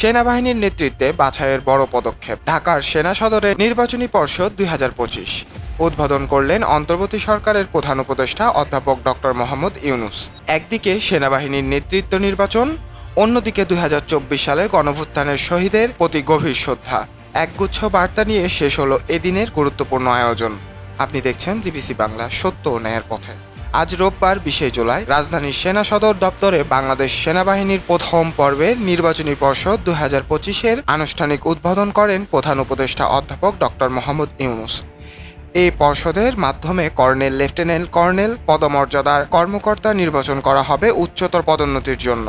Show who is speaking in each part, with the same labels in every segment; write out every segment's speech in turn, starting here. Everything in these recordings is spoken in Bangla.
Speaker 1: সেনাবাহিনীর নেতৃত্বে বাছাইয়ের বড় পদক্ষেপ, ঢাকার সেনা সদরে নির্বাচনী পর্ষদ দুই হাজার পঁচিশ। উদ্বোধন করলেন অন্তর্বর্তী সরকারের প্রধান উপদেষ্টা অধ্যাপক ডক্টর মোহাম্মদ ইউনুস। একদিকে সেনাবাহিনীর নেতৃত্ব নির্বাচন, অন্যদিকে দু হাজার চব্বিশ সালের গণভুত্থানের শহীদের প্রতি গভীর শ্রদ্ধা। একগুচ্ছ বার্তা নিয়ে শেষ হলো এদিনের গুরুত্বপূর্ণ আয়োজন। আপনি দেখছেন জিবিসি বাংলা, সত্য ও ন্যায়ের পথে। আজ রোববার বিশে জুলাই রাজধানীর সেনা সদর দপ্তরে বাংলাদেশ সেনাবাহিনীর প্রথম পর্বের নির্বাচনী পর্ষদ দু হাজার পঁচিশের আনুষ্ঠানিক উদ্বোধন করেন প্রধান উপদেষ্টা অধ্যাপক ডক্টর মোহাম্মদ ইউনুস। এই পর্ষদের মাধ্যমে কর্নেল লেফটেন্যান্ট কর্নেল পদমর্যাদার কর্মকর্তা নির্বাচন করা হবে উচ্চতর পদোন্নতির জন্য।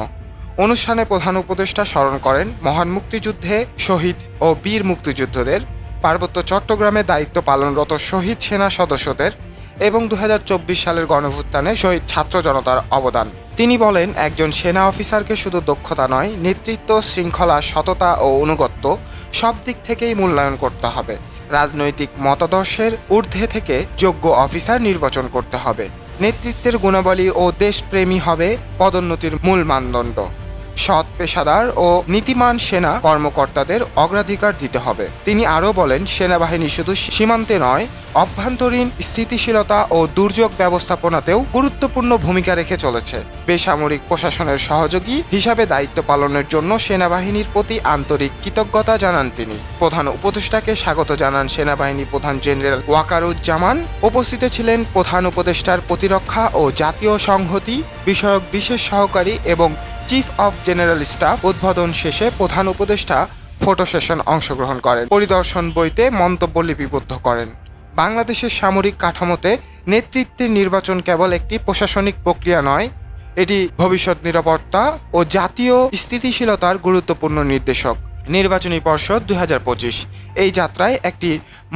Speaker 1: অনুষ্ঠানে প্রধান উপদেষ্টা স্মরণ করেন মহান মুক্তিযুদ্ধে শহীদ ও বীর মুক্তিযুদ্ধদের, পার্বত্য চট্টগ্রামে দায়িত্ব পালনরত শহীদ সেনা সদস্যদের এবং দু হাজার চব্বিশ সালের গণভুত্থানে শহীদ ছাত্র জনতার অবদান। তিনি বলেন, একজন সেনা অফিসারকে শুধু দক্ষতা নয়, নেতৃত্ব, শৃঙ্খলা, সততা ও অনুগত্য সব দিক থেকেই মূল্যায়ন করতে হবে। রাজনৈতিক মতাদর্শের ঊর্ধ্বে থেকে যোগ্য অফিসার নির্বাচন করতে হবে। নেতৃত্বের গুণাবলী ও দেশপ্রেমী হবে পদোন্নতির মূল মানদণ্ড। সৎ পেশাদার ও নীতিমান সেনা কর্মকর্তাদের অগ্রাধিকার দিতে হবে। তিনি আরও বলেন, সেনাবাহিনী শুধু সীমান্তে নয়, অভ্যন্তরীণ স্থিতিশীলতা ও দুর্যোগ ব্যবস্থাপনাতেও গুরুত্বপূর্ণ ভূমিকা রেখে চলেছে। বেসামরিক প্রশাসনের সহযোগী হিসাবে দায়িত্ব পালনের জন্য সেনাবাহিনীর প্রতি আন্তরিক কৃতজ্ঞতা জানান তিনি। প্রধান উপদেষ্টাকে স্বাগত জানান সেনাবাহিনী প্রধান জেনারেল ওয়াকারুজ্জামান। উপস্থিত ছিলেন প্রধান উপদেষ্টার প্রতিরক্ষা ও জাতীয় সংহতি বিষয়ক বিশেষ সহকারী এবং চিফ অব জেনারেল স্টাফ উদ্বোধন শেষে প্রধান উপদেষ্টা ফটো সেশন অংশগ্রহণ করেন। পরিদর্শন বইতে মন্তব্য লিপিবদ্ধ করেন। বাংলাদেশের সামরিক কাঠামোতে নেতৃত্বের নির্বাচন কেবল একটি প্রশাসনিক প্রক্রিয়া নয়, এটি ভবিষ্যৎ নিরাপত্তা ও জাতীয় স্থিতিশীলতার গুরুত্বপূর্ণ নির্দেশক। নির্বাচনী পর্ষদ দুই হাজার পঁচিশ, এই যাত্রায় একটি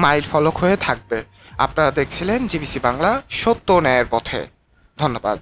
Speaker 1: মাইল ফলক হয়ে থাকবে। আপনারা দেখছিলেন জিবিসি বাংলা সত্য ন্যায়ের পথে। ধন্যবাদ।